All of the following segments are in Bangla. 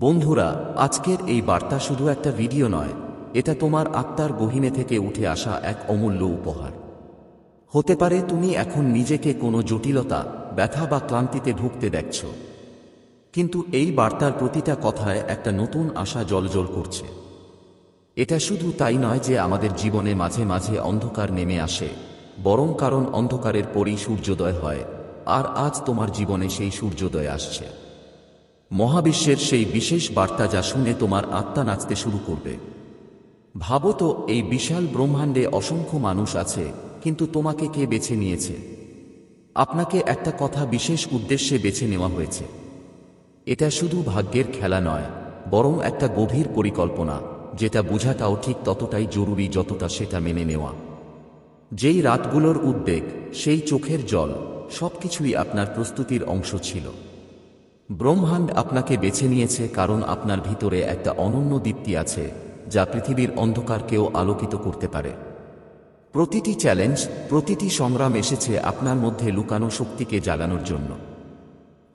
বন্ধুরা, আজকের এই বার্তা শুধু একটা ভিডিও নয়, এটা তোমার আত্মার গহিনে থেকে উঠে আসা এক অমূল্য উপহার। হতে পারে তুমি এখন নিজেকে কোনো জটিলতা, ব্যথা বা ক্লান্তিতে ভুগতে দেখছ। কিন্তু এই বার্তার প্রতিটা কথায় একটা নতুন আশা জলজল করছে। এটা শুধু তাই নয় যে আমাদের জীবনে মাঝে মাঝে অন্ধকার নেমে আসে, বরং কারণ অন্ধকারের পরই সূর্যোদয় হয়, আর আজ তোমার জীবনে সেই সূর্যোদয় আসছে। মহাবিশ্বের সেই বিশেষ বার্তা যা শুনে তোমার আত্মা নাচতে শুরু করবে। ভাবো তো, এই বিশাল ব্রহ্মাণ্ডে অসংখ্য মানুষ আছে, কিন্তু তোমাকে কে বেছে নিয়েছে? আপনাকে একটা কথা বিশেষ উদ্দেশ্যে বেছে নেওয়া হয়েছে। এটা শুধু ভাগ্যের খেলা নয়, বরং একটা গভীর পরিকল্পনা, যেটা বোঝাটাও ঠিক ততটাই জরুরি যতটা সেটা মেনে নেওয়া। যেই রাতগুলোর উদ্বেগ, সেই চোখের জল, সবকিছুই আপনার প্রস্তুতির অংশ ছিল। ব্রহ্মাণ্ড আপনাকে বেছে নিয়েছে কারণ আপনার ভিতরে একটা অনন্য দীপ্তি আছে, যা পৃথিবীর অন্ধকারকেও আলোকিত করতে পারে। প্রতিটি চ্যালেঞ্জ, প্রতিটি সংগ্রাম এসেছে আপনার মধ্যে লুকানো শক্তিকে জাগানোর জন্য।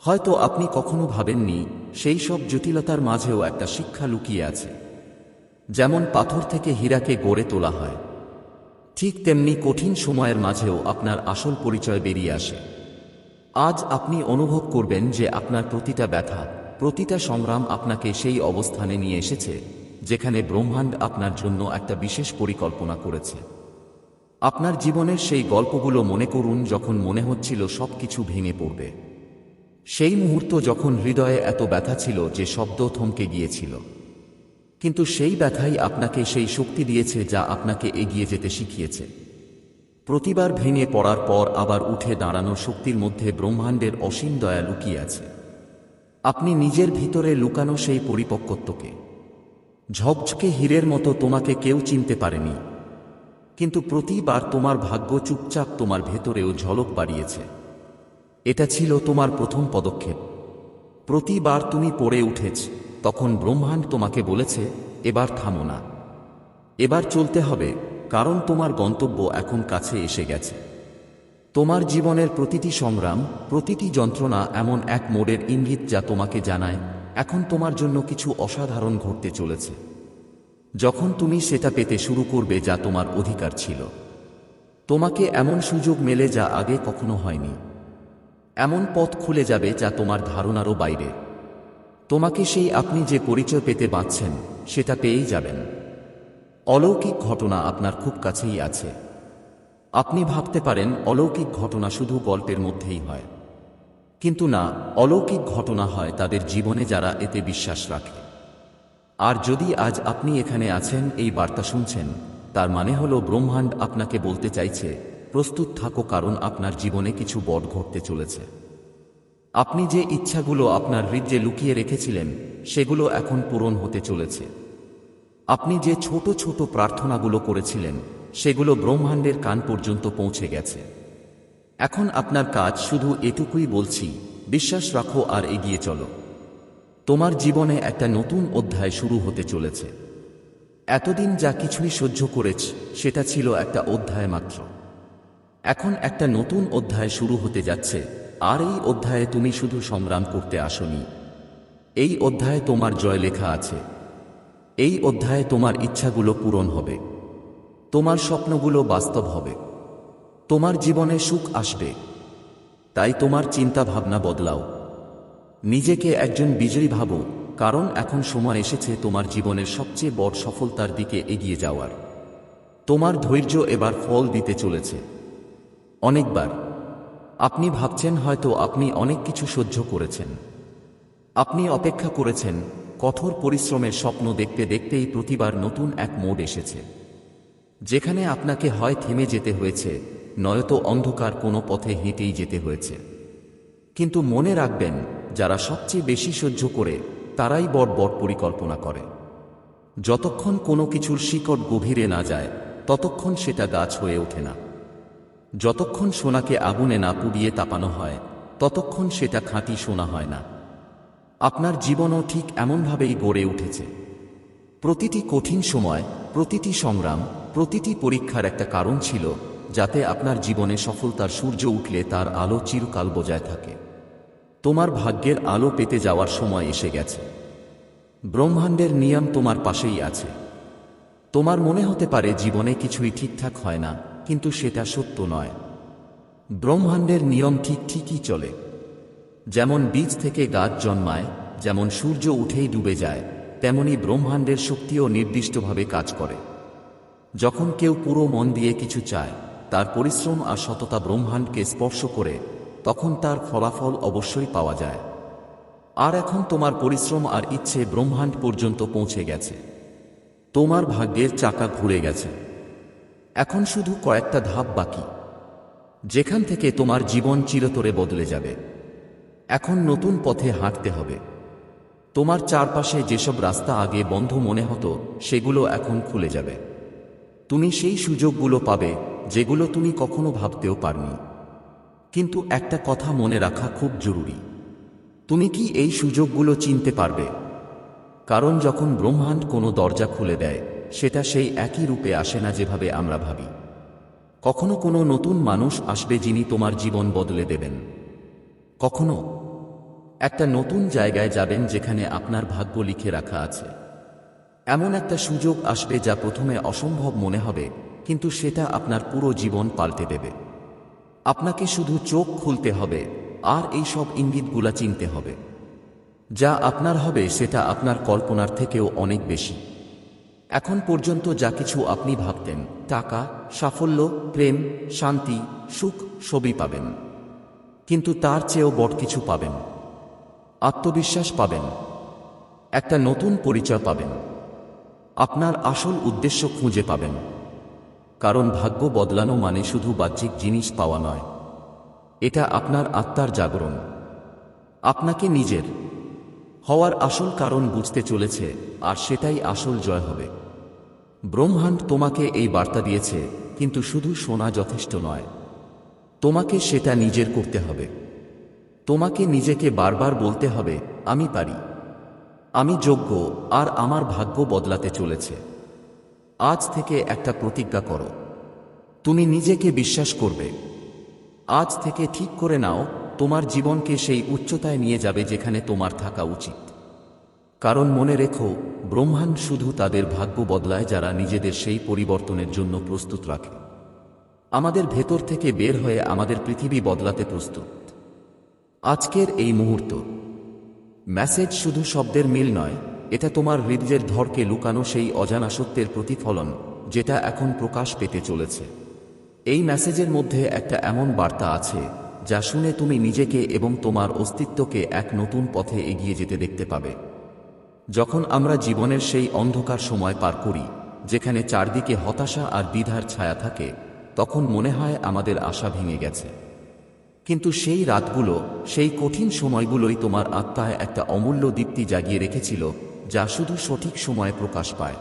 হয়তো আপনি কখনো ভাবেননি, সেই সব জটিলতার মাঝেও একটা শিক্ষা লুকিয়ে আছে। যেমন পাথর থেকে হীরাকে গড়ে তোলা হয়, ঠিক তেমনি কঠিন সময়ের মাঝেও আপনার আসল পরিচয় বেরিয়ে আসে। আজ আপনি অনুভব করবেন যে আপনার প্রতিটা ব্যথা, প্রতিটা সংগ্রাম আপনাকে সেই অবস্থানে নিয়ে এসেছে, যেখানে ব্রহ্মাণ্ড আপনার জন্য একটা বিশেষ পরিকল্পনা করেছে। আপনার জীবনের সেই গল্পগুলো মনে করুন যখন মনে হচ্ছিল সব কিছু ভেঙে পড়বে। সেই মুহূর্ত যখন হৃদয়ে এত ব্যথা ছিল যে শব্দ থমকে গিয়েছিল। কিন্তু সেই ব্যথাই আপনাকে সেই শক্তি দিয়েছে যা আপনাকে এগিয়ে যেতে শিখিয়েছে। প্রতিবার ভেঙে পড়ার পর আবার উঠে দাঁড়ানো শক্তির মধ্যে ব্রহ্মাণ্ডের অসীম দয়া লুকিয়ে আছে। আপনি নিজের ভিতরে লুকানো সেই পরিপক্কত্বকে। ঝকঝকে হীরের মতো তোমাকে কেউ চিনতে পারেনি। কিন্তু প্রতিবার তোমার ভাগ্য চুপচাপ তোমার ভেতরেও ঝলক বাড়িয়েছে। এটা ছিল তোমার প্রথম পদক্ষেপ। প্রতিবার তুমি পড়ে উঠেছ, তখন ব্রহ্মাণ্ড তোমাকে বলেছে, এবার থামো না। এবার চলতে হবে। কারণ তোমার গন্তব্য এখন কাছে এসে গেছে। তোমার জীবনের প্রতিটি সংগ্রাম, প্রতিটি যন্ত্রণা এমন এক মোড়ের ইঙ্গিত যা তোমাকে জানায়, এখন তোমার জন্য কিছু অসাধারণ ঘটতে চলেছে। যখন তুমি সেটা পেতে শুরু করবে যা তোমার অধিকার ছিল। তোমাকে এমন সুযোগ মেলে যা আগে কখনো হয়নি। এমন পথ খুলে যাবে যা তোমার ধারণারও বাইরে। তোমাকে সেই আপনি যে পরিচয় পেতে বাঁচছেন সেটা পেয়েই যাবেন। অলৌকিক ঘটনা আপনার খুব কাছেই আছে। আপনি ভাবতে পারেন, অলৌকিক ঘটনা শুধু গল্পের মধ্যেই হয়। কিন্তু না, অলৌকিক ঘটনা হয় তাদের জীবনে যারা এতে বিশ্বাস রাখে। আর যদি আজ আপনি এখানে আছেন, এই বার্তা শুনছেন, তার মানে হলো ব্রহ্মাণ্ড আপনাকে বলতে চাইছে, প্রস্তুত থাকো কারণ আপনার জীবনে কিছু বট ঘটতে চলেছে। আপনি যে ইচ্ছাগুলো আপনার হৃদয়ে লুকিয়ে রেখেছিলেন, সেগুলো এখন পূরণ হতে চলেছে। আপনি যে ছোট ছোট প্রার্থনাগুলো করেছিলেন, সেগুলো ব্রহ্মাণ্ডের কান পর্যন্ত পৌঁছে গেছে। এখন আপনার কাজ শুধু এটুকুই বলছি, বিশ্বাস রাখো আর এগিয়ে চলো। তোমার জীবনে একটা নতুন অধ্যায় শুরু হতে চলেছে। এতদিন যা কিছুই সহ্য করেছ, সেটা ছিল একটা অধ্যায় মাত্র। এখন একটা নতুন অধ্যায় শুরু হতে যাচ্ছে, আর এই অধ্যায়ে তুমি শুধু সংগ্রাম করতে আসনি। এই অধ্যায়ে তোমার জয় লেখা আছে। এই অধ্যায়ে তোমার ইচ্ছাগুলো পূরণ হবে। তোমার স্বপ্নগুলো বাস্তব হবে। তোমার জীবনে সুখ আসবে। তাই তোমার চিন্তা ভাবনা বদলাও। নিজেকে একজন বিজয়ী ভাবো, কারণ এখন সময় এসেছে তোমার জীবনের সবচেয়ে বড় সফলতার দিকে এগিয়ে যাওয়ার। তোমার ধৈর্য এবার ফল দিতে চলেছে। অনেকবার। আপনি ভাবছেন হয়তো আপনি অনেক কিছু সহ্য করেছেন। আপনি অপেক্ষা করেছেন কঠোর পরিশ্রমের স্বপ্ন দেখতে দেখতেই প্রতিবার নতুন এক মোড এসেছে। যেখানে আপনাকে হয় থেমে যেতে হয়েছে, নয়তো অন্ধকার কোনো পথে হেঁটেই যেতে হয়েছে। কিন্তু মনে রাখবেন, যারা সবচেয়ে বেশি সহ্য করে, তারাই বড় বড় পরিকল্পনা করে। যতক্ষণ কোনো কিছুর শিকড় গভীরে না যায়, ততক্ষণ সেটা গাছ হয়ে ওঠে না। যতক্ষণ সোনাকে আগুনে না পুড়িয়ে তাপানো হয়, ততক্ষণ সেটা খাঁটি সোনা হয় না। আপনার জীবনও ঠিক এমনভাবেই গড়ে উঠেছে। প্রতিটি কঠিন সময়, প্রতিটি সংগ্রাম, প্রতিটি পরীক্ষার একটা কারণ ছিল যাতে আপনার জীবনে সফলতার সূর্য উঠলে তার আলো চিরকাল বজায় থাকে। তোমার ভাগ্যের আলো পেতে যাওয়ার সময় এসে গেছে। ব্রহ্মাণ্ডের নিয়ম তোমার পাশেই আছে। তোমার মনে হতে পারে জীবনে কিছুই ঠিকঠাক হয় না, কিন্তু সেটা সত্য নয়। ব্রহ্মাণ্ডের নিয়ম ঠিক ঠিকই চলে। যেমন বীজ থেকে গাছ জন্মায়, যেমন সূর্য উঠেই ডুবে যায়, তেমনি ব্রহ্মাণ্ডের শক্তিও নির্দিষ্টভাবে কাজ করে। যখন কেউ পুরো মন দিয়ে কিছু চায়, তার পরিশ্রম আর সততা ব্রহ্মাণ্ডকে স্পর্শ করে, তখন তার ফলাফল অবশ্যই পাওয়া যায়। আর এখন তোমার পরিশ্রম আর ইচ্ছে ব্রহ্মাণ্ড পর্যন্ত পৌঁছে গেছে। তোমার ভাগ্যের চাকা ঘুরে গেছে। এখন শুধু কয়েকটা ধাপ বাকি। যেখান থেকে তোমার জীবন চিরতরে বদলে যাবে। এখন নতুন পথে হাঁটতে হবে। তোমার চারপাশে যেসব রাস্তা আগে বন্ধ মনে হতো, সেগুলো এখন খুলে যাবে। তুমি সেই সুযোগগুলো পাবে, যেগুলো তুমি কখনো ভাবতেও পারনি। কিন্তু একটা কথা মনে রাখা খুব জরুরি। তুমি কি এই সুযোগগুলো চিনতে পারবে? কারণ যখন ব্রহ্মাণ্ড কোনো দরজা খুলে দেয়, সেটা সেই একই রূপে আসে না যেভাবে আমরা ভাবি। কখনো কোনো নতুন মানুষ আসবে যিনি তোমার জীবন বদলে দেবেন। কখনো একটা নতুন জায়গায় যাবেন যেখানে আপনার ভাগ্য লিখে রাখা আছে। এমন একটা সুযোগ আসবে যা প্রথমে অসম্ভব মনে হবে, কিন্তু সেটা আপনার পুরো জীবন পাল্টে দেবে। আপনাকে শুধু চোখ খুলতে হবে, আর এই সব ইঙ্গিতগুলা চিনতে হবে। যা আপনার হবে, সেটা আপনার কল্পনার থেকেও অনেক বেশি। এখন পর্যন্ত যা কিছু আপনি ভাবতেন, টাকা, সাফল্য, প্রেম, শান্তি, সুখ, সবই পাবেন। কিন্তু তার চেয়েও বড় কিছু পাবেন। আত্মবিশ্বাস পাবেন। একটা নতুন পরিচয় পাবেন। আপনার আসল উদ্দেশ্য খুঁজে পাবেন। কারণ ভাগ্য বদলানো মানে শুধু বাহ্যিক জিনিস পাওয়া নয়। এটা আপনার আত্মার জাগরণ। আপনাকে নিজের হওয়ার আসল কারণ বুঝতে চলেছে, আর সেটাই আসল জয় হবে। ব্রহ্মাণ্ড তোমাকে এই বার্তা দিয়েছে, কিন্তু শুধু শোনা যথেষ্ট নয়। তোমাকে সেটা নিজের করতে হবে। তোমাকে নিজেকে বারবার বলতে হবে, আমি পারি। আমি যোগ্য, আর আমার ভাগ্য বদলাতে চলেছে। আজ থেকে একটা প্রতিজ্ঞা করো। তুমি নিজেকে বিশ্বাস করবে। আজ থেকে ঠিক করে নাও, তোমার জীবনকে সেই উচ্চতায় নিয়ে যাবে যেখানে তোমার থাকা উচিত। কারণ মনে রেখো, ব্রহ্মাণ্ড শুধু তাদের ভাগ্য বদলায় যারা নিজেদের সেই পরিবর্তনের জন্য প্রস্তুত রাখে। আমাদের ভেতর থেকে বের হয়ে আমাদের পৃথিবী বদলাতে প্রস্তুত। আজকের এই মুহূর্ত। মেসেজ শুধু শব্দের মিল নয়, এটা তোমার হৃদয়ের ধরকে লুকানো সেই অজানা সত্যের প্রতিফলন, যেটা এখন প্রকাশ পেতে চলেছে। এই মেসেজের মধ্যে একটা এমন বার্তা আছে, যা শুনে তুমি নিজেকে এবং তোমার অস্তিত্বকে এক নতুন পথে এগিয়ে যেতে দেখতে পাবে। যখন আমরা জীবনের সেই অন্ধকার সময় পার করি, যেখানে চারদিকে হতাশা আর দ্বিধার ছায়া থাকে, তখন মনে হয় আমাদের আশা ভেঙে গেছে। কিন্তু সেই রাতগুলো, সেই কঠিন সময়গুলোই তোমার আত্মায় একটা অমূল্য দীপ্তি জাগিয়ে রেখেছিল, যা শুধু সঠিক সময়ে প্রকাশ পায়।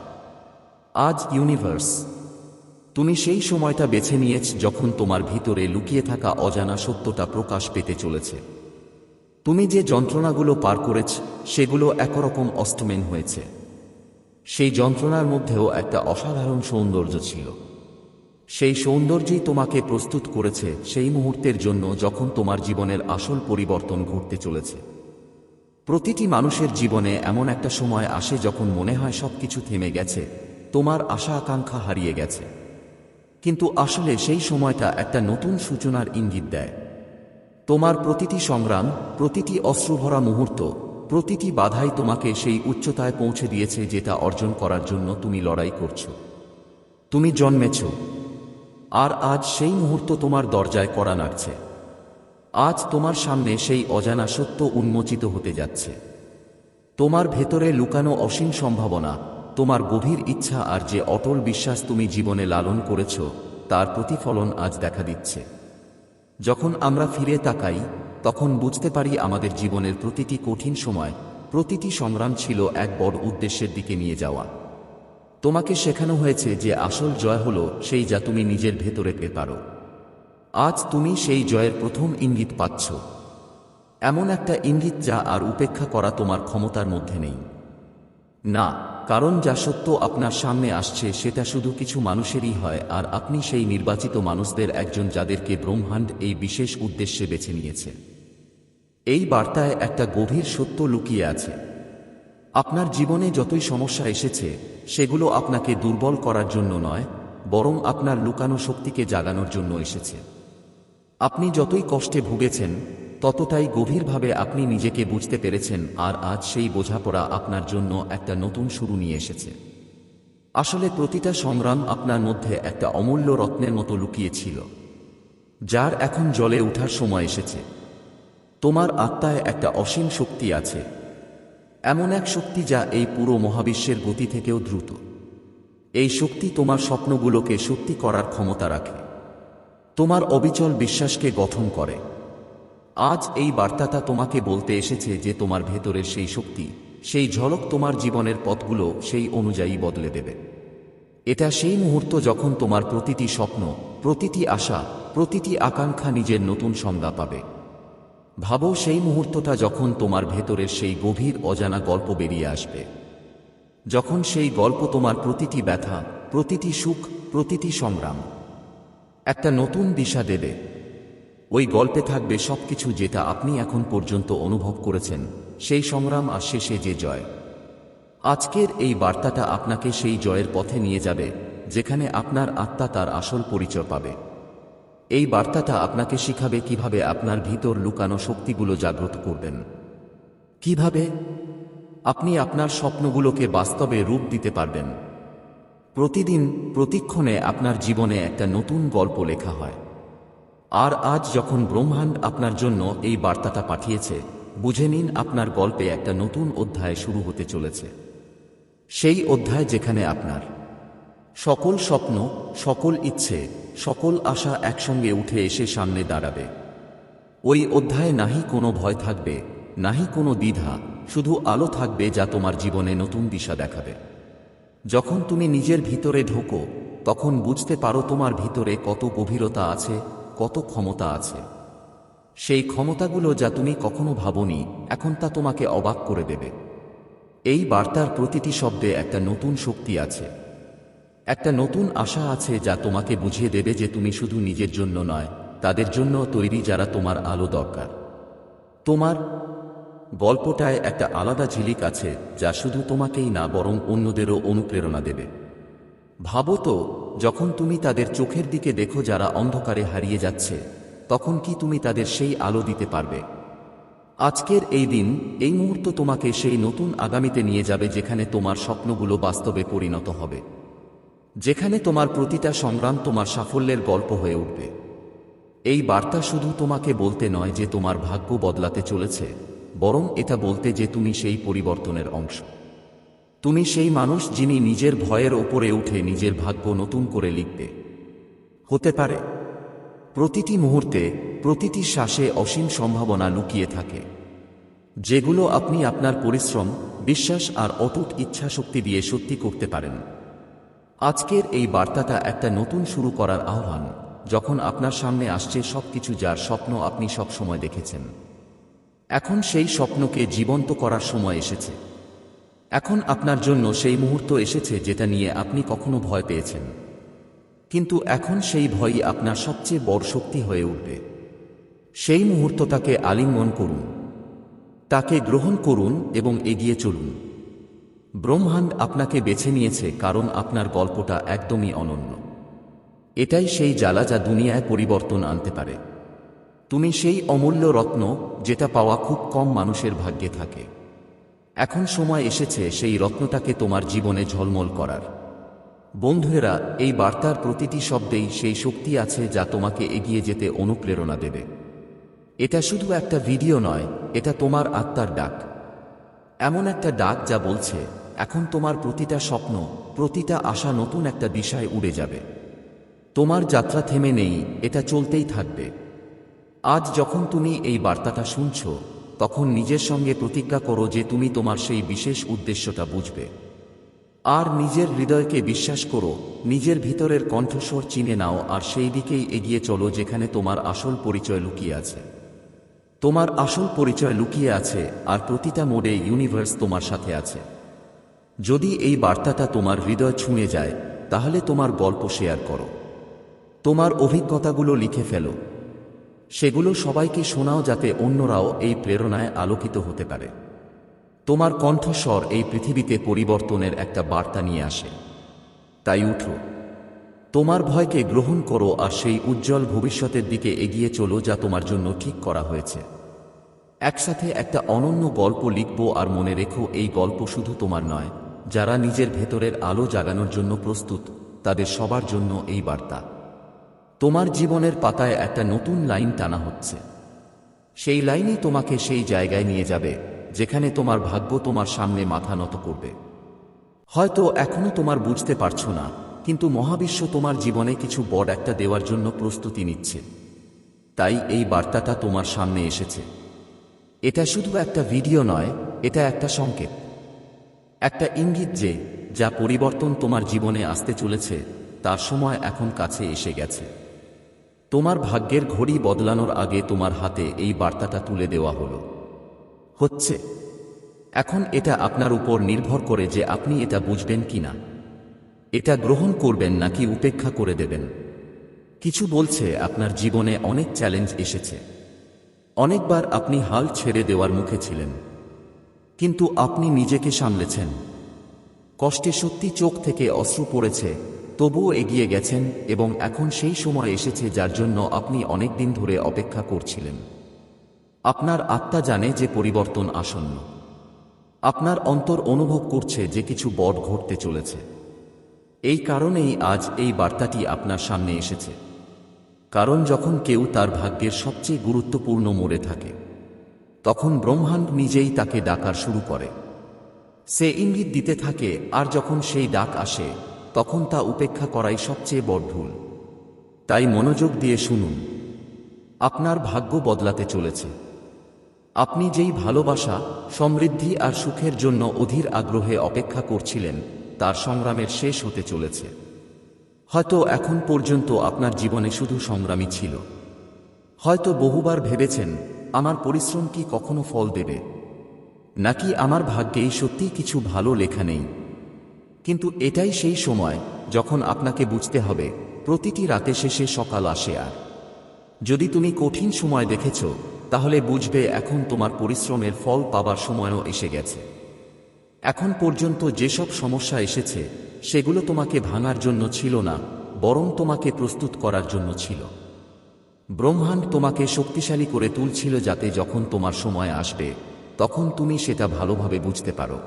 আজ ইউনিভার্স, তুমি সেই সময়টা বেছে নিয়েছ যখন তোমার ভিতরে লুকিয়ে থাকা অজানা সত্যটা প্রকাশ পেতে চলেছে। তুমি যে যন্ত্রণাগুলো পার করেছ, সেগুলো একরকম অষ্টমেন হয়েছে। সেই যন্ত্রণার মধ্যেও একটা অসাধারণ সৌন্দর্য ছিল। সেই সৌন্দর্যই তোমাকে প্রস্তুত করেছে সেই মুহূর্তের জন্য যখন তোমার জীবনের আসল পরিবর্তন ঘটতে চলেছে। প্রতিটি মানুষের জীবনে এমন একটা সময় আসে যখন মনে হয় সবকিছু থেমে গেছে, তোমার আশা আকাঙ্ক্ষা হারিয়ে গেছে। কিন্তু আসলে সেই সময়টা একটা নতুন সূচনার ইঙ্গিত দেয়। তোমার প্রতিটি সংগ্রাম, প্রতিটি অশ্রুভরা মুহূর্ত, প্রতিটি বাধাই তোমাকে সেই উচ্চতায় পৌঁছে দিয়েছে যেটা অর্জন করার জন্য তুমি লড়াই করছ। তুমি জন্মেছ আর আজ সেই মুহূর্ত তোমার দরজায় করা নাড়ছে আজ তোমার সামনে সেই অজানা সত্য উন্মোচিত হতে যাচ্ছে। তোমার ভেতরে লুকানো অসীম সম্ভাবনা, তোমার গভীর ইচ্ছা আর যে অটল বিশ্বাস তুমি জীবনে লালন করেছ, তার প্রতিফলন আজ দেখা দিচ্ছে। যখন আমরা ফিরে তাকাই, তখন বুঝতে পারি আমাদের জীবনের প্রতিটি কঠিন সময়, প্রতিটি সংগ্রাম ছিল এক বড় উদ্দেশ্যের দিকে নিয়ে যাওয়া। তোমাকে শেখানো হয়েছে যে আসল জয় হলো সেই যা তুমি নিজের ভেতরে পেতে পারো। আজ তুমি সেই জয়ের প্রথম ইঙ্গিত পাচ্ছ। এমন একটা ইঙ্গিত যা আর উপেক্ষা করা তোমার ক্ষমতার মধ্যে নেই। না, কারণ যা সত্য আপনার সামনে আসছে সেটা শুধু কিছু মানুষেরই হয় আর আপনি সেই নির্বাচিত মানুষদের একজন যাদেরকে ব্রহ্মাণ্ড এই বিশেষ উদ্দেশ্যে বেছে নিয়েছে। এই বার্তায় একটা গভীর সত্য লুকিয়ে আছে। আপনার জীবনে যতই সমস্যা এসেছে সেগুলো আপনাকে দুর্বল করার জন্য নয়, বরং আপনার লুকানো শক্তিকে জাগানোর জন্য এসেছে। আপনি যতই কষ্টে ভুগেছেন, ততটাই গভীরভাবে আপনি নিজেকে বুঝতে পেরেছেন আর আজ সেই বোঝাপড়া আপনার জন্য একটা নতুন শুরু নিয়ে এসেছে। আসলে প্রতিটা সংগ্রাম আপনার মধ্যে একটা অমূল্য রত্নের মতো লুকিয়েছিল, যার এখন জলে ওঠার সময় এসেছে। তোমার আত্মায় একটা অসীম শক্তি আছে এমন এক শক্তি যা এই পুরো মহাবিশ্বের গতি থেকেও দ্রুত। এই শক্তি তোমার স্বপ্নগুলোকে সত্যি করার ক্ষমতা রাখে। তোমার অবিচল বিশ্বাসকে গঠন করে। আজ এই বার্তাটা তোমাকে বলতে এসেছে যে তোমার ভেতরের সেই শক্তি, সেই ঝলক তোমার জীবনের পথগুলো সেই অনুযায়ী বদলে দেবে। এটা সেই মুহূর্ত যখন তোমার প্রতিটি স্বপ্ন, প্রতিটি আশা, প্রতিটি আকাঙ্ক্ষা নিজের নতুন সংজ্ঞা পাবে। ভাবো সেই মুহূর্তটা যখন তোমার ভেতরের সেই গভীর অজানা গল্প বেরিয়ে আসবে। যখন সেই গল্প তোমার প্রতিটি ব্যথা, প্রতিটি সুখ, প্রতিটি সংগ্রাম একটা নতুন দিশা দেবে। ওই গল্পে থাকবে সবকিছু যেটা আপনি এখন পর্যন্ত অনুভব করেছেন, সেই সংগ্রাম আর শেষে যে জয়। আজকের এই বার্তাটা আপনাকে সেই জয়ের পথে নিয়ে যাবে, যেখানে আপনার আত্মা তার আসল পরিচয় পাবে। এই বার্তাটা আপনাকে শিখাবে কীভাবে আপনার ভিতর লুকানো শক্তিগুলো জাগ্রত করবেন। কীভাবে? আপনি আপনার স্বপ্নগুলোকে বাস্তবে রূপ দিতে পারবেন। প্রতিদিন, প্রতিক্ষণে আপনার জীবনে একটা নতুন গল্প লেখা হয়। আর আজ যখন ব্রহ্মাণ্ড আপনার জন্য এই বার্তাটা পাঠিয়েছে, বুঝে নিন আপনার গল্পে একটা নতুন অধ্যায় শুরু হতে চলেছে। সেই অধ্যায় যেখানে আপনার সকল স্বপ্ন, সকল ইচ্ছে সকল আশা একসঙ্গে উঠে এসে সামনে দাঁড়াবে। ওই অধ্যায়ে নাহি কোনো ভয় থাকবে, নাহি কোনো দ্বিধা, শুধু আলো থাকবে যা তোমার জীবনে নতুন দিশা দেখাবে। যখন তুমি নিজের ভিতরে ঢোকো, তখন বুঝতে পারো তোমার ভিতরে কত গভীরতা আছে, কত ক্ষমতা আছে। সেই ক্ষমতাগুলো যা তুমি কখনো ভাবনি, এখন তা তোমাকে অবাক করে দেবে। এই বার্তার প্রতিটি শব্দে একটা নতুন শক্তি আছে। একটা নতুন আশা আছে যা তোমাকে বুঝিয়ে দেবে যে তুমি শুধু নিজের জন্য নয়, তাদের জন্য তৈরি যারা তোমার আলো দরকার। তোমার গল্পটায় একটা আলাদা ঝিলিক আছে যা শুধু তোমাকেই না, বরং অন্যদেরও অনুপ্রেরণা দেবে। ভাবো তো, যখন তুমি তাদের চোখের দিকে দেখো যারা অন্ধকারে হারিয়ে যাচ্ছে, তখন কি তুমি তাদের সেই আলো দিতে পারবে? আজকের এই দিন, এই মুহূর্ত তোমাকে সেই নতুন আগামীতে নিয়ে যাবে যেখানে তোমার স্বপ্নগুলো বাস্তবে পরিণত হবে। যেখানে তোমার প্রতিটা সংগ্রাম তোমার সাফল্যের গল্প হয়ে উঠবে। এই বার্তা শুধু তোমাকে বলতে নয় যে তোমার ভাগ্য বদলাতে চলেছে, বরং এটা বলতে যে তুমি সেই পরিবর্তনের অংশ। তুমি সেই মানুষ যিনি নিজের ভয়ের ওপরে উঠে নিজের ভাগ্য নতুন করে লিখবে। হতে পারে, প্রতিটি মুহূর্তে, প্রতিটি শ্বাসে অসীম সম্ভাবনা লুকিয়ে থাকে, যেগুলো আপনি আপনার পরিশ্রম, বিশ্বাস আর অটুট ইচ্ছাশক্তি দিয়ে সত্যি করতে পারেন। আজকের এই বার্তাটা একটা নতুন শুরু করার আহ্বান, যখন আপনার সামনে আসছে সবকিছু যার স্বপ্ন আপনি সবসময় দেখেছেন। এখন সেই স্বপ্নকে জীবন্ত করার সময় এসেছে। এখন আপনার জন্য সেই মুহূর্ত এসেছে যেটা নিয়ে আপনি কখনো ভয় পেয়েছেন। কিন্তু এখন সেই ভয়ই আপনার সবচেয়ে বড় শক্তি হয়ে উঠবে। সেই মুহূর্তটাকে আলিঙ্গন করুন। তাকে গ্রহণ করুন এবং এগিয়ে চলুন। ব্রহ্মাণ্ড আপনাকে বেছে নিয়েছে কারণ আপনার গল্পটা একদমই অনন্য। এটাই সেই জ্বালা যা দুনিয়ায় পরিবর্তন আনতে পারে। তুমি সেই অমূল্য রত্ন যেটা পাওয়া খুব কম মানুষের ভাগ্যে থাকে। এখন সময় এসেছে সেই রত্নটাকে তোমার জীবনে ঝলমল করার। বন্ধুরা, এই বার্তার প্রতিটি শব্দেই সেই শক্তি আছে যা তোমাকে এগিয়ে যেতে অনুপ্রেরণা দেবে। এটা শুধু একটা ভিডিও নয়, এটা তোমার আত্মার ডাক। এমন একটা ডাক যা বলছে এখন তোমার প্রতিটা স্বপ্ন, প্রতিটা আশা নতুন একটা দিশায় উড়ে যাবে। তোমার যাত্রা থেমে নেই, এটা চলতেই থাকবে। আজ যখন তুমি এই বার্তাটা শুনছ, তখন নিজের সঙ্গে প্রতিজ্ঞা করো যে তুমি তোমার সেই বিশেষ উদ্দেশ্যটা বুঝবে। আর নিজের হৃদয়কে বিশ্বাস করো, নিজের ভিতরের কণ্ঠস্বর চিনে নাও আর সেই দিকেই এগিয়ে চলো যেখানে তোমার আসল পরিচয় লুকিয়ে আছে। তোমার আসল পরিচয় লুকিয়ে আছে আর প্রতিটা মোডে ইউনিভার্স তোমার সাথে আছে। যদি এই বার্তাটা তোমার হৃদয় ছুঁয়ে যায়, তাহলে তোমার গল্প শেয়ার করো। তোমার অভিজ্ঞতাগুলো লিখে ফেলো। সেগুলো সবাইকে শোনাও যাতে অন্যরাও এই প্রেরণায় আলোকিত হতে পারে। তোমার কণ্ঠস্বর এই পৃথিবীতে পরিবর্তনের একটা বার্তা নিয়ে আসে। তাই উঠো। তোমার ভয়কে গ্রহণ করো আর সেই উজ্জ্বল ভবিষ্যতের দিকে এগিয়ে চলো যা তোমার জন্য ঠিক করা হয়েছে। একসাথে একটা অনন্য গল্প লিখব আর মনে রেখো এই গল্প শুধু তোমার নয় যারা নিজের ভেতরের আলো জাগানোর জন্য প্রস্তুত, তাদের সবার জন্য এই বার্তা। তোমার জীবনের পাতায় একটা নতুন লাইন টানা হচ্ছে। সেই লাইনই তোমাকে সেই জায়গায় নিয়ে যাবে, যেখানে তোমার ভাগ্য তোমার সামনে মাথা নত করবে। হয়তো এখনও তোমার বুঝতে পারছ না, কিন্তু মহাবিশ্ব তোমার জীবনে কিছু বড় একটা দেওয়ার জন্য প্রস্তুতি নিচ্ছে। তাই এই বার্তাটা তোমার সামনে এসেছে। এটা শুধু একটা ভিডিও নয়, এটা একটা সংকেত। একটা ইঙ্গিত যে, যা পরিবর্তন তোমার জীবনে আসতে চলেছে, তার সময় এখন কাছে এসে গেছে। তোমার ভাগ্যের ঘড়ি বদলানোর আগে তোমার হাতে এই বার্তাটা তুলে দেওয়া হলো। হচ্ছে, এখন এটা আপনার উপর নির্ভর করে যে আপনি এটা বুঝবেন কি না। এটা গ্রহণ করবেন নাকি উপেক্ষা করে দেবেন। কিছু বলছে আপনার জীবনে অনেক চ্যালেঞ্জ এসেছে। অনেকবার আপনি হাল ছেড়ে দেওয়ার মুখে ছিলেন। কিন্তু আপনি নিজেকে সামলেছেন। কষ্টে সত্যি চোখ থেকে অশ্রু পড়েছে, তবুও এগিয়ে গেছেন এবং এখন সেই সময় এসেছে যার জন্য আপনি অনেক দিন ধরে অপেক্ষা করছিলেন। আপনার আত্মা জানে যে পরিবর্তন আসন্ন। আপনার অন্তর অনুভব করছে যে কিছু বট ঘটতে চলেছে। এই কারণেই আজ এই বার্তাটি আপনার সামনে এসেছে। কারণ যখন কেউ তার ভাগ্যের সবচেয়ে গুরুত্বপূর্ণ মোড়ে থাকে তখন ব্রহ্মাণ্ড নিজেই তাকে ডাকার শুরু করে। সে ইঙ্গিত দিতে থাকে, আর যখন সেই ডাক আসে, তখন তা উপেক্ষা করাই সবচেয়ে বড় ভুল। তাই মনোযোগ দিয়ে শুনুন। আপনার ভাগ্য বদলাতে চলেছে। আপনি যেই ভালোবাসা, সমৃদ্ধি আর সুখের জন্য অধীর আগ্রহে অপেক্ষা করছিলেন, তার সংগ্রামের শেষ হতে চলেছে। হয়তো এখন পর্যন্ত আপনার জীবনে শুধু সংগ্রামী ছিল। হয়তো বহুবার ভেবেছেন আমার পরিশ্রম কি কখনো ফল দেবে? নাকি আমার ভাগ্যেই সত্যি কিছু ভালো লেখা নেই? কিন্তু এটাই সেই সময় যখন আপনাকে বুঝতে হবে, প্রতিটি রাতে শেষে সকাল আসে আর। যদি তুমি কঠিন সময় দেখেছ, তাহলে বুঝবে এখন তোমার পরিশ্রমের ফল পাবার সময়ও এসে গেছে। এখন পর্যন্ত যেসব সমস্যা এসেছে, সেগুলো তোমাকে ভাঙার জন্য ছিল না, বরং তোমাকে প্রস্তুত করার জন্য ছিল। ব্রহ্মাণ্ড তোমাকে শক্তিশালী করে তুলছিল যাতে যখন তোমার সময় আসবে, তখন তুমি সেটা ভালোভাবে বুঝতে পারো।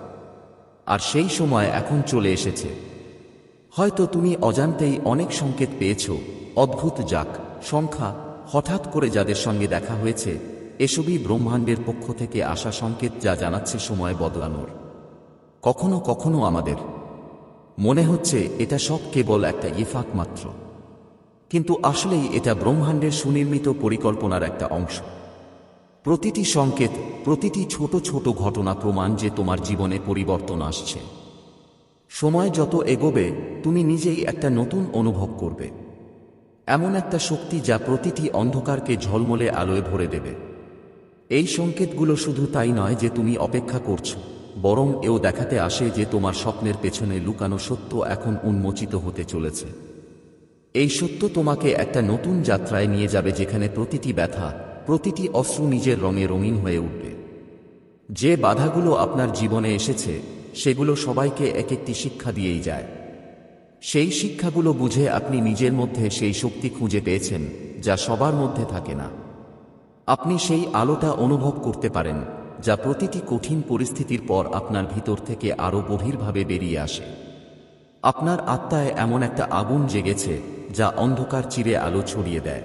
আর সেই সময় এখন চলে এসেছে। হয়তো তুমি অজান্তেই অনেক সংকেত পেয়েছ, অদ্ভুত যাক, সংখ্যা, হঠাৎ করে যাদের সঙ্গে দেখা হয়েছে, এসবই ব্রহ্মাণ্ডের পক্ষ থেকে আসা সংকেত যা জানাচ্ছে সময় বদলানোর। কখনো কখনো আমাদের। মনে হচ্ছে এটা সব কেবল একটা ইফাক মাত্র। কিন্তু আসলেই এটা ব্রহ্মাণ্ডের সুনির্মিত পরিকল্পনার একটা অংশ। প্রতিটি সংকেত, প্রতিটি ছোট ছোট ঘটনা প্রমাণ যে তোমার জীবনে পরিবর্তন আসছে। সময় যত এগোবে, তুমি নিজেই একটা নতুন অনুভব করবে। এমন একটা শক্তি যা প্রতিটি অন্ধকারকে ঝলমলে আলোয় ভরে দেবে। এই সংকেতগুলো শুধু তাই নয় যে তুমি অপেক্ষা করছ, বরং এও দেখাতে আসে যে তোমার স্বপ্নের পেছনে লুকানো সত্য এখন উন্মোচিত হতে চলেছে। এই সত্য তোমাকে একটা নতুন যাত্রায় নিয়ে যাবে যেখানে প্রতিটি ব্যথা, প্রতিটি অশ্রু নিজের রঙে রঙিন হয়ে উঠবে। যে বাধাগুলো আপনার জীবনে এসেছে, সেগুলো সবাইকে এক একটি শিক্ষা দিয়েই যায়। সেই শিক্ষাগুলো বুঝে আপনি নিজের মধ্যে সেই শক্তি খুঁজে পেয়েছেন, যা সবার মধ্যে থাকে না। আপনি সেই আলোটা অনুভব করতে পারেন, যা প্রতিটি কঠিন পরিস্থিতির পর আপনার ভিতর থেকে আরও গভীরভাবে বেরিয়ে আসে। আপনার আত্মায় এমন একটা আগুন জেগেছে যা অন্ধকার চিরে আলো ছড়িয়ে দেয়।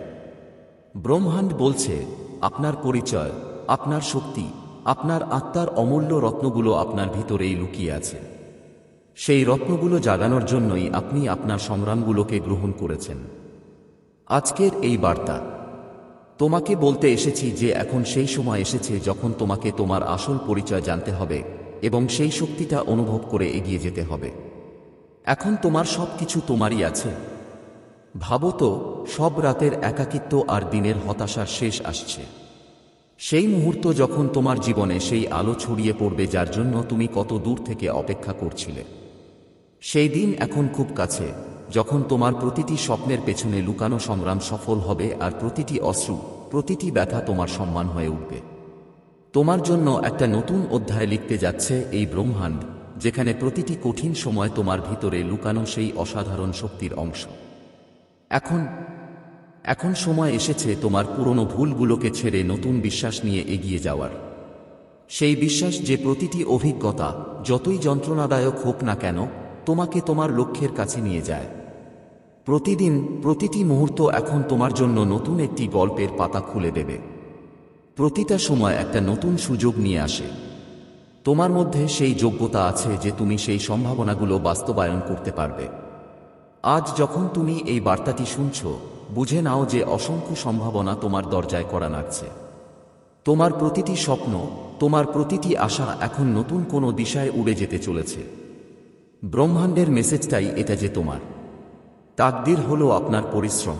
ব্রহ্মাণ্ড বলছে, আপনার পরিচয়, আপনার শক্তি, আপনার আত্মার অমূল্য রত্নগুলো আপনার ভিতরেই লুকিয়ে আছে। সেই রত্নগুলো জাগানোর জন্যই আপনি আপনার সংগ্রামগুলোকে গ্রহণ করেছেন। আজকের এই বার্তা, তোমাকে বলতে এসেছি যে এখন সেই সময় এসেছে যখন তোমাকে তোমার আসল পরিচয় জানতে হবে এবং সেই শক্তিটা অনুভব করে এগিয়ে যেতে হবে। এখন তোমার সব কিছু তোমারই আছে। ভাবো তো সব রাতের একাকিত্ব আর দিনের হতাশার শেষ আসছে। সেই মুহূর্ত যখন তোমার জীবনে সেই আলো ছড়িয়ে পড়বে যার জন্য তুমি কত দূর থেকে অপেক্ষা করছিলে। সেই দিন এখন খুব কাছে, যখন তোমার প্রতিটি স্বপ্নের পেছনে লুকানো সংগ্রাম সফল হবে আর প্রতিটি অশ্রু, প্রতিটি ব্যথা তোমার সম্মান হয়ে উঠবে। তোমার জন্য একটা নতুন অধ্যায় লিখতে যাচ্ছে এই ব্রহ্মাণ্ড, যেখানে প্রতিটি কঠিন সময় তোমার ভিতরে লুকানো সেই অসাধারণ শক্তির অংশ। এখন এখন সময় এসেছে তোমার পুরনো ভুলগুলোকে ছেড়ে নতুন বিশ্বাস নিয়ে এগিয়ে যাওয়ার। সেই বিশ্বাস যে প্রতিটি অভিজ্ঞতা, যতই যন্ত্রণাদায়ক হোক না কেন, তোমাকে তোমার লক্ষ্যের কাছে নিয়ে যায়। প্রতিদিন, প্রতিটি মুহূর্ত এখন তোমার জন্য নতুন একটি গল্পের পাতা খুলে দেবে। প্রতিটা সময় একটা নতুন সুযোগ নিয়ে আসে। তোমার মধ্যে সেই যোগ্যতা আছে যে তুমি সেই সম্ভাবনাগুলো বাস্তবায়ন করতে পারবে। আজ যখন তুমি এই বার্তাটি শুনছ, বুঝে নাও যে অসংখ্য সম্ভাবনা তোমার দরজায় করা নাড়ছে। তোমার প্রতিটি স্বপ্ন, তোমার প্রতিটি আশা এখন নতুন কোনো দিশায় উড়ে যেতে চলেছে। ব্রহ্মাণ্ডের মেসেজটাই এটা যে তোমার। তাকদির হলো আপনার পরিশ্রম।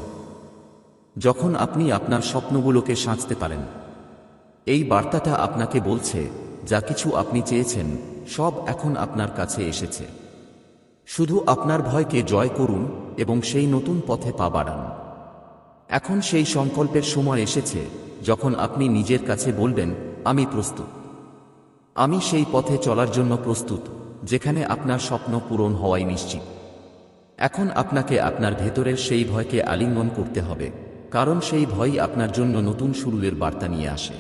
যখন আপনি আপনার স্বপ্নগুলোকে সাঁচতে পারেন। এই বার্তাটা আপনাকে বলছে, যা কিছু আপনি চেয়েছেন, সব এখন আপনার কাছে এসেছে। শুধু আপনার ভয়কে জয় করুন এবং সেই নতুন পথে পা বাড়ান। এখন সেই সংকল্পের সময় এসেছে যখন আপনি নিজের কাছে বলবেন, আমি প্রস্তুত। আমি সেই পথে চলার জন্য প্রস্তুত, যেখানে আপনার স্বপ্ন পূরণ হওয়াই নিশ্চিত। এখন আপনাকে আপনার ভেতরের সেই ভয়কে আলিঙ্গন করতে হবে, কারণ সেই ভয়ই আপনার জন্য নতুন শুরুর বার্তা নিয়ে আসে।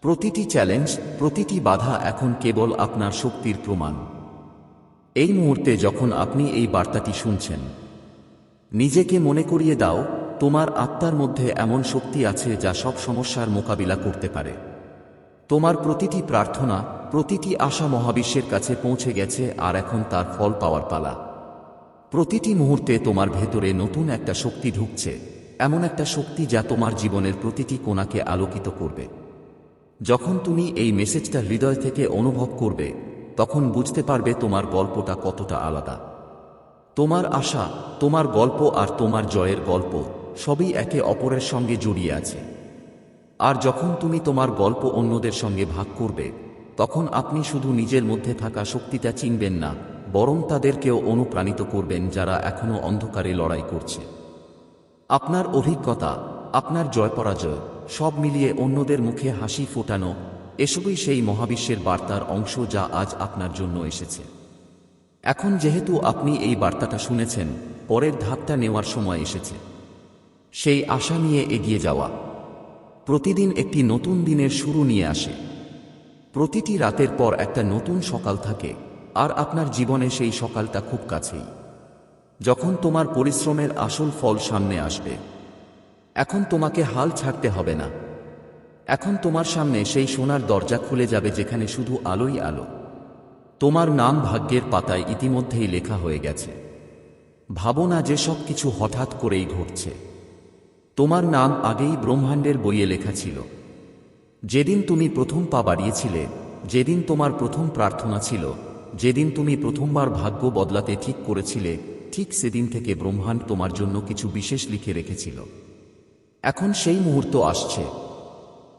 প্রতিটি চ্যালেঞ্জ, প্রতিটি বাধা এখন কেবল আপনার শক্তির প্রমাণ। এই মুহূর্তে যখন আপনি এই বার্তাটি শুনছেন, নিজেকে মনে করিয়ে দাও, তোমার আত্মার মধ্যে এমন শক্তি আছে যা সব সমস্যার মোকাবিলা করতে পারে। তোমার প্রতিটি প্রার্থনা, প্রতিটি আশা মহাবিশ্বের কাছে পৌঁছে গেছে আর এখন তার ফল পাওয়ার পালা। প্রতিটি মুহূর্তে তোমার ভেতরে নতুন একটা শক্তি ঢুকছে, এমন একটা শক্তি যা তোমার জীবনের প্রতিটি কোণাকে আলোকিত করবে। যখন তুমি এই মেসেজটা হৃদয় থেকে অনুভব করবে তখন বুঝতে পারবে তোমার গল্পটা কতটা আলাদা। তোমার আশা, তোমার গল্প আর তোমার জয়ের গল্প সবই একে অপরের সঙ্গে জড়িয়ে আছে। আর যখন তুমি তোমার গল্প অন্যদের সঙ্গে ভাগ করবে, তখন আপনি শুধু নিজের মধ্যে থাকা শক্তিটা চিনবেন না, বরং তাদেরকেও অনুপ্রাণিত করবেন যারা এখনও অন্ধকারে লড়াই করছে। আপনার অভিজ্ঞতা, আপনার জয় পরাজয় সব মিলিয়ে অন্যদের মুখে হাসি ফোটানো এসবই সেই মহাবিশ্বের বার্তার অংশ যা আজ আপনার জন্য এসেছে। এখন যেহেতু আপনি এই বার্তাটা শুনেছেন, পরের ধাপটা নেওয়ার সময় এসেছে। সেই আশা নিয়ে এগিয়ে যাওয়া। প্রতিদিন একটি নতুন দিনের শুরু নিয়ে আসে। প্রতিটি রাতের পর একটা নতুন সকাল থাকে, আর আপনার জীবনে সেই সকালটা খুব কাছেই। যখন তোমার পরিশ্রমের আসল ফল সামনে আসবে, এখন তোমাকে হাল ছাড়তে হবে না। এখন তোমার সামনে সেই সোনার দরজা খুলে যাবে যেখানে শুধু আলোই আলো। তোমার নাম ভাগ্যের পাতায় ইতিমধ্যেই লেখা হয়ে গেছে। ভাবো না যে সব কিছু হঠাৎ করেই ঘটছে। তোমার নাম আগেই ব্রহ্মাণ্ডের বইয়ে লেখা ছিল। যেদিন তুমি প্রথম পা বাড়িয়েছিলে, যেদিন তোমার প্রথম প্রার্থনা ছিল, যেদিন তুমি প্রথমবার ভাগ্য বদলাতে ঠিক করেছিলে, ঠিক সেদিন থেকে ব্রহ্মাণ্ড তোমার জন্য কিছু বিশেষ লিখে রেখেছিল। এখন সেই মুহূর্ত আসছে।